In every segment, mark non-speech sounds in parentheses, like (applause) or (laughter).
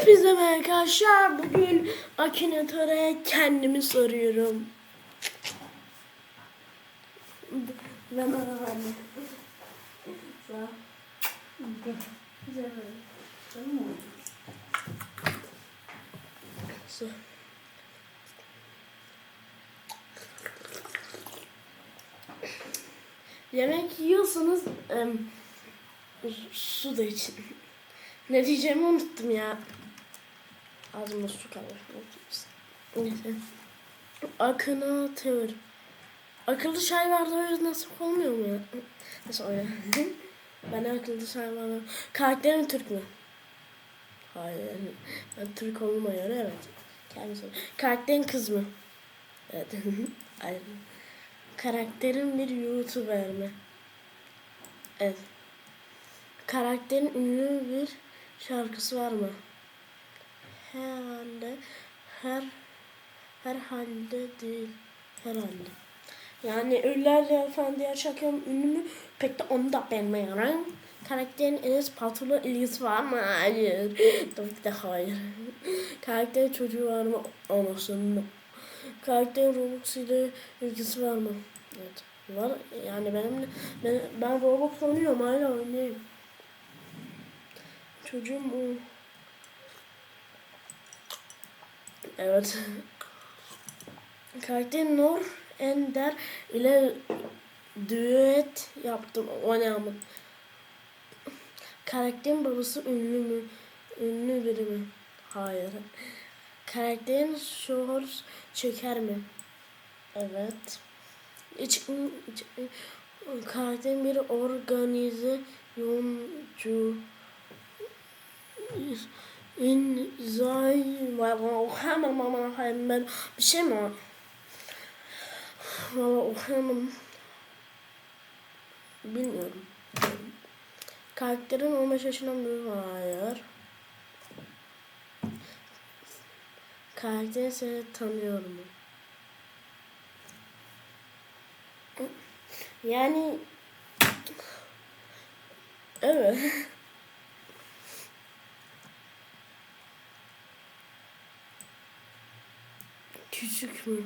Hepinize merhaba arkadaşlar. Bugün Akinator'a kendimi soruyorum. Ben arabanı. Sağ. Yemek yiyorsanız em, su da için. Ne diyeceğimi unuttum ya. Ağzımda su kalır. Neyse. Akına teori. Akıllı çay vardı nasıl olmuyor mu ya? Nasıl öyle? ben akıllı çay vardı. Karakterin Türk mü? Hayır. Ben Türk olmama göre evet. Kendisi. Karakterin kız mı? Evet. (laughs) Hayır. Karakterin bir YouTuber mi? Evet. Karakterin ünlü bir şarkısı var mı? Herhalde her herhalde değil. Herhalde. Yani Ölüler Efendi şarkının ünlü? Pek de onu da bilmiyorum. Karakterin Enes Batur'la ilgisi var mı? Hayır. Tabii ki de hayır. Karakterin çocuğu var mı? Anasının. Karakterin Roblox ile ilgisi var mı? Evet. Var. Yani benim ben, ben Roblox oynuyorum hala oynayayım. Çocuğum o. Evet. Karakter Nur Ender ile düet yaptım oynayamadım. Karakterin babası ünlü mü? Ünlü biri mi? Hayır. Karakterin shorts çeker mi? Evet. İç, iç, karakterin bir organize yoncu Valla okuyamam ama ben bir şey mi var? Valla okuyamam. Bilmiyorum. Karakterin 15 yaşından büyük hayır. Karakterin seni tanıyor mu? Yani evet. Küçük mü?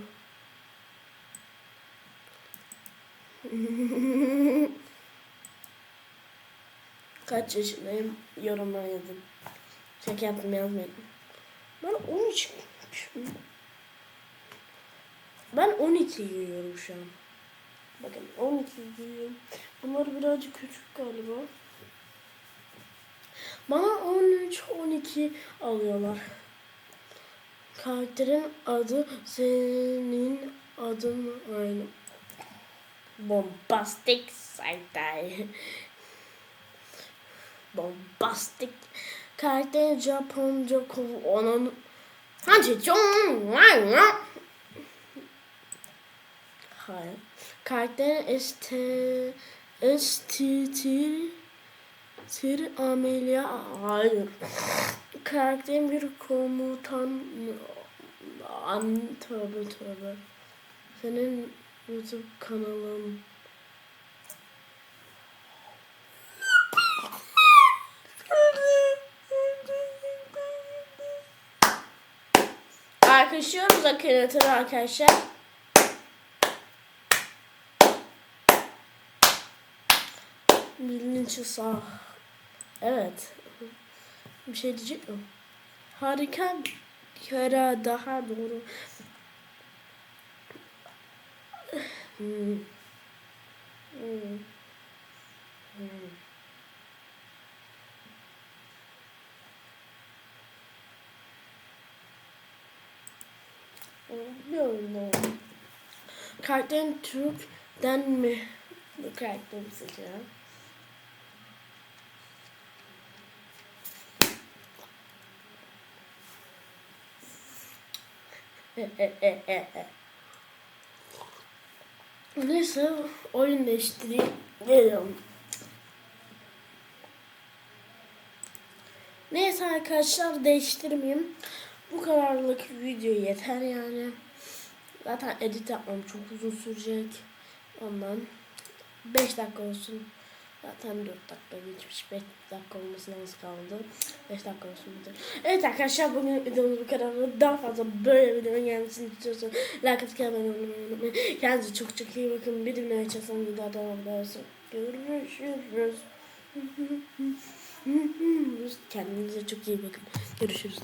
Kaç yaşındayım? Yorumlara yazın. Şaka yaptım yazmayın. Ben 13 Ben 12 giyiyorum şu an. Bakın 12 giyiyorum. Bunlar birazcık küçük galiba. Bana 13-12 alıyorlar. Karakterin adı senin adın aynı. Bombastic Saitai. Bombastic. Karakterin Japonca kov onun Hangi Hayır. Karakterin ST STT Tir ameliyat hayır. Karakterin bir komutan an tövbe tövbe. Senin YouTube kanalın Arkadaşıyoruz akıllıtırı arkadaşlar. Bilinçli sağ. Evet. Bir şey diyecek mi? Harika kere daha doğru. Hmm. Hmm. Hmm. Bilmiyorum. Karakterin Türk'den mi? Bu karakteri seçeceğim. Neyse oyun değiştireyim. Neyse arkadaşlar değiştirmeyeyim. Bu kadarlık video yeter yani. Zaten edit yapmam çok uzun sürecek. Ondan 5 dakika olsun. Zaten 4 dakika geçmiş. 5 dakika olmasına az kaldı. 5 dakika olsun. Evet arkadaşlar bugün videomuz bu kadar. Daha fazla böyle videonun gelmesini istiyorsanız like atıp abone olmayı. Kendinize çok çok iyi bakın. Bir dinlemeye çalışan bir daha devam edersin. Görüşürüz. (laughs) Kendinize çok iyi bakın. Görüşürüz.